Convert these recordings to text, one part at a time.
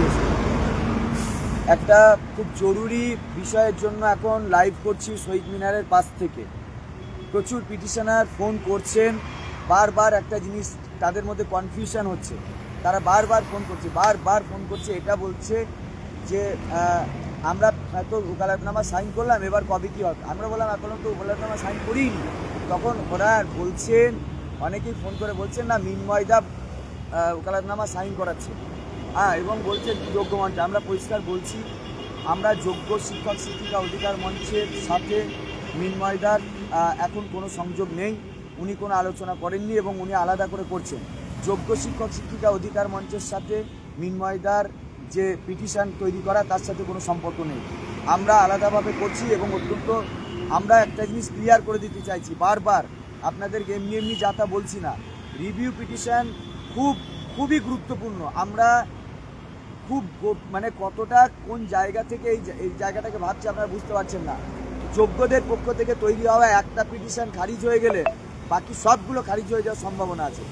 দিয়েছে। একটা খুব জরুরি বিষয়ের জন্য এখন লাইভ করছি শহীদ মিনারের পাশ থেকে। প্রচুর পিটিশনার ফোন করছেন, বারবার একটা জিনিস তাদের মধ্যে কনফিউশন হচ্ছে। তারা বারবার ফোন করছে, বারবার ফোন করছে, এটা বলছে যে আমরা তো ওকালাতনামা সাইন করলাম, এবার কবে কী হবে? আমরা বললাম, এখন তো ওকালাতনামা সাইন করিনি। তখন ওরা বলছেন, অনেকেই ফোন করে বলছেন, না মিনময়দা ওকালাতনামা সাইন করাচ্ছে। হ্যাঁ এবং বলছে যোগ্য মঞ্চ আমরা পরিষ্কার বলছি, আমরা যোগ্য শিক্ষক, শিক্ষিকা অধিকার মঞ্চের সাথে মিনময়দার এখন কোনো সংযোগ নেই। উনি কোনো আলোচনা করেননি এবং উনি আলাদা করে করছেন। যোগ্য শিক্ষক, শিক্ষিকা অধিকার মঞ্চের সাথে মিনময়দার যে পিটিশন তৈরি করা, তার সাথে কোনো সম্পর্ক নেই। আমরা আলাদাভাবে করছি এবং অত্যন্ত, আমরা একটা জিনিস ক্লিয়ার করে দিতে চাইছি। বারবার আপনাদেরকে এমনি এমনি যাতা বলছি না। রিভিউ পিটিশন খুব, খুবই গুরুত্বপূর্ণ। আমরা খুব মানে কতটা কোন জায়গা থেকে এই এই জায়গাটাকে ভাবছে আপনারা বুঝতে পারছেন না। যোগ্যদের পক্ষ থেকে তৈরি হওয়া একটা পিটিশন খারিজ হয়ে গেলে বাকি সবগুলো খারিজ হয়ে যাওয়ার সম্ভাবনা আছে।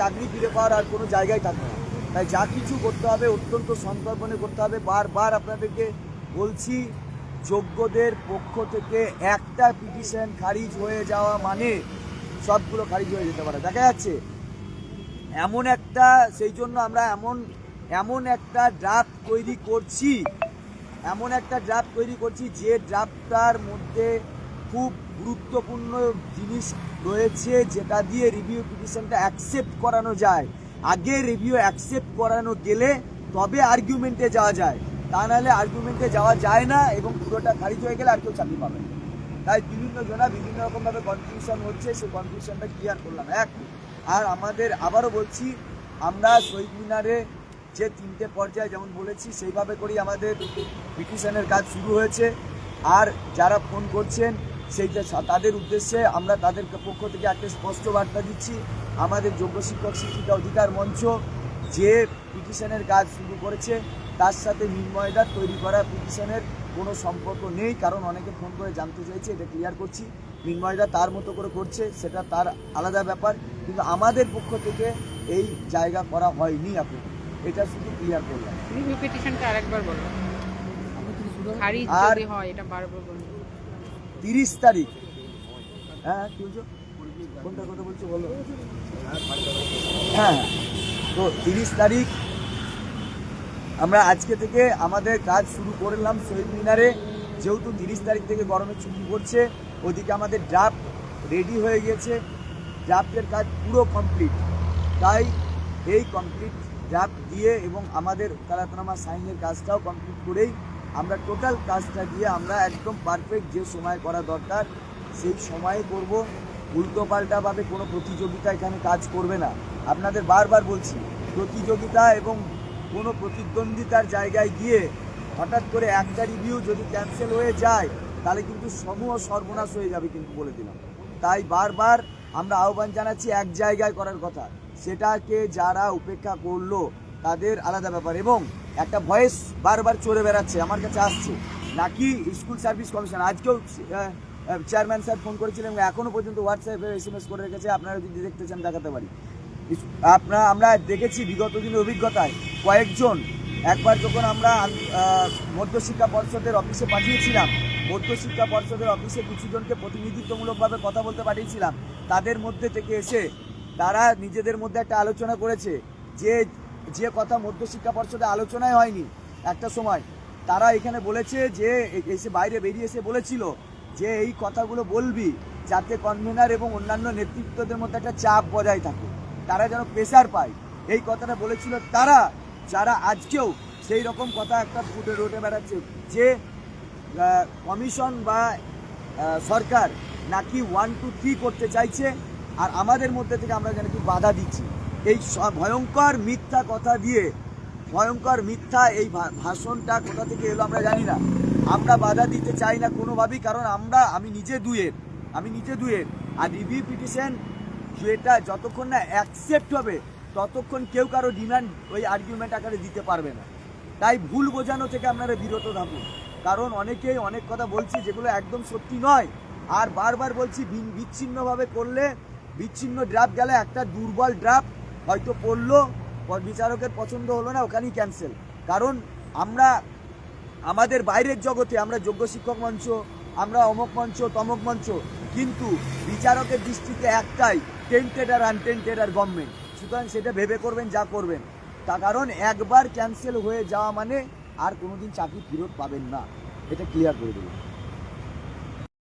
চাকরি ফিরে পাওয়ার আর কোনো জায়গায় থাকবে না। তাই যা কিছু করতে হবে, অত্যন্ত সন্তর্পণে করতে হবে। বারবার আপনাদেরকে বলছি, যোগ্যদের পক্ষ থেকে একটা পিটিশন খারিজ হয়ে যাওয়া মানে সবগুলো খারিজ হয়ে যেতে পারে। দেখা যাচ্ছে, এমন একটা, সেই জন্য আমরা এমন এমন একটা ড্রাফট তৈরি করছি, এমন একটা ড্রাফট তৈরি করছি যে ড্রাফটার মধ্যে খুব গুরুত্বপূর্ণ জিনিস রয়েছে যেটা দিয়ে রিভিউ পিটিশনটা অ্যাকসেপ্ট করানো যায়। আগে রিভিউ অ্যাকসেপ্ট করানো গেলে তবে আর্গুমেন্টে যাওয়া যায়। তা নাহলে আর্গুমেন্টে যাওয়া যায় না এবং পুরোটা খারিজ হয়ে গেলে আর কেউ চাকরি পাবে না। তাই বিভিন্ন জনা বিভিন্ন রকমভাবে কনফিউশন হচ্ছে, সেই কনফিউশনটা ক্লিয়ার করলাম। এক, আর আমাদের আবারও বলছি, আমরা শহীদ মিনারে যে তিনটে পর্যায়ে যেমন বলেছি, সেইভাবে করেই আমাদের পিটিশনের কাজ শুরু হয়েছে। আর যারা ফোন করছেন সেই তাদের উদ্দেশ্যে আমরা তাদের পক্ষ থেকে একটা স্পষ্ট বার্তা দিচ্ছি। আমাদের যোগ্য শিক্ষক, শিক্ষিকা অধিকার মঞ্চ যে পিটিশনের কাজ শুরু করেছে, তার সাথে নির্ময়দার তৈরি করা পিটিশনের কোনো সম্পর্ক নেই, কারণ অনেকে ফোন করে জানতে চাইছে, এটা ক্লিয়ার করছি। নির্ময়দা তার মতো করে করছে, সেটা তার আলাদা ব্যাপার। কিন্তু আমাদের পক্ষ থেকে এই জায়গা করা হয়নি আপনি। এটা শুধু ক্লিয়ার করলাম। রিভিউ পিটিশনটা আরেকবার বলো। খারিজ আর- যদি হয় এটা বারবার বলো। তিরিশ তারিখ। হ্যাঁ কি বলছো? কোনটা কথা বলছো বলো। হ্যাঁ তো তিরিশ তারিখ আমরা আজকে থেকে আমাদের কাজ শুরু করলাম শহীদ মিনারে। যেহেতু তিরিশ তারিখ থেকে গরমের ছুটি পড়ছে ওদিকে আমাদের ড্রাফট রেডি হয়ে গিয়েছে ড্রাফটের কাজ পুরো কমপ্লিট তাই এই কমপ্লিট ড্রাফট দিয়ে এবং আমাদের কালাতনামা সাইনের কাজটাও কমপ্লিট করেই আমরা টোটাল কাজটা দিয়ে আমরা একদম পারফেক্ট যে সময় করা দরকার, সেই সময়ে করব। উল্টোপাল্টাভাবে কোনো প্রতিযোগিতা এখানে কাজ করবে না। আপনাদের বারবার বলছি, প্রতিযোগিতা এবং কোনো প্রতিদ্বন্দ্বিতার জায়গায় গিয়ে হঠাৎ করে একটা রিভিউ যদি ক্যান্সেল হয়ে যায়, তাহলে কিন্তু সমূহ সর্বনাশ হয়ে যাবে কিন্তু বলে দিলাম। তাই বারবার আমরা আহ্বান জানাচ্ছি এক জায়গায় করার কথা। সেটাকে যারা উপেক্ষা করল, তাদের আলাদা ব্যাপার এবং একটা ভয়েস বারবার চড়ে বেড়াচ্ছে, আমার কাছে আসছে। নাকি স্কুল সার্ভিস কমিশন আজকেও চেয়ারম্যান স্যার ফোন করেছিলেন এবং এখনও পর্যন্ত হোয়াটসঅ্যাপে এস এম এস করে রেখেছে, আপনারা যদি দেখতে চান, দেখাতে পারি। আপনার আমরা দেখেছি বিগত দিনের অভিজ্ঞতায়, কয়েকজন, একবার যখন আমরা মধ্যশিক্ষা পর্ষদের অফিসে পাঠিয়েছিলাম, মধ্যশিক্ষা পর্ষদের অফিসে কিছুজনকে প্রতিনিধিত্বমূলকভাবে কথা বলতে পাঠিয়েছিলাম, তাদের মধ্যে থেকে এসে তারা নিজেদের মধ্যে একটা আলোচনা করেছে যে যে কথা মধ্যশিক্ষা পর্ষদে আলোচনায় হয়নি একটা সময়। তারা এখানে বলেছে যে এসে বাইরে বেরিয়ে এসে বলেছিল যে, এই কথাগুলো বলবি যাতে কনভেনার এবং অন্যান্য নেতৃত্বদের মধ্যে একটা চাপ বজায় থাকে। তারা যেন প্রেশার পায়। এই কথাটা বলেছিল তারা, যারা আজকেও সেই রকম কথা একটা ফুটে রোটে বেড়াচ্ছে যে কমিশন বা সরকার নাকি ওয়ান টু থ্রি করতে চাইছে। আর আমাদের মধ্যে থেকে আমরা যেন কি বাধা দিচ্ছি। এই ভয়ঙ্কর মিথ্যা কথা দিয়ে, ভয়ঙ্কর মিথ্যা এই ভাষণটা কোথা থেকে এলো আমরা জানি না। আমরা বাধা দিতে চাই না কোনোভাবেই, কারণ আমরা, আমি নিজে দুয়ের, আমি নিজে দুয়ের। আর রিভিউ পিটিশন যেটা যতক্ষণ না অ্যাকসেপ্ট হবে, ততক্ষণ কেউ কারও ডিমান্ড ওই আর্গুমেন্ট আকারে দিতে পারবে না। তাই ভুল বোঝানো থেকে আপনারা বিরত থাকুন কারণ অনেকেই অনেক কথা বলছি যেগুলো একদম সত্যি নয়। আর বারবার বলছি বিচ্ছিন্নভাবে করলে বিচ্ছিন্ন ড্রাফট গেলে একটা দুর্বল ড্রাফট হয়তো পড়ল বিচারকের পছন্দ হলো না, ওখানেই ক্যান্সেল কারণ আমরা, আমাদের বাইরের জগতে আমরা যোগ্য শিক্ষক মঞ্চ, আমরা অমক মঞ্চ, তমক মঞ্চ, কিন্তু বিচারকের দৃষ্টিতে একটাই টেন্টেড আর আনটেন্টেড আর গভর্নমেন্ট। সুতরাং সেটা ভেবে করবেন, যা করবেন। তা কারণ একবার ক্যান্সেল হয়ে যাওয়া মানে আর কোনোদিন চাকরি ফেরত পাবেন না। এটা ক্লিয়ার করে দিলাম।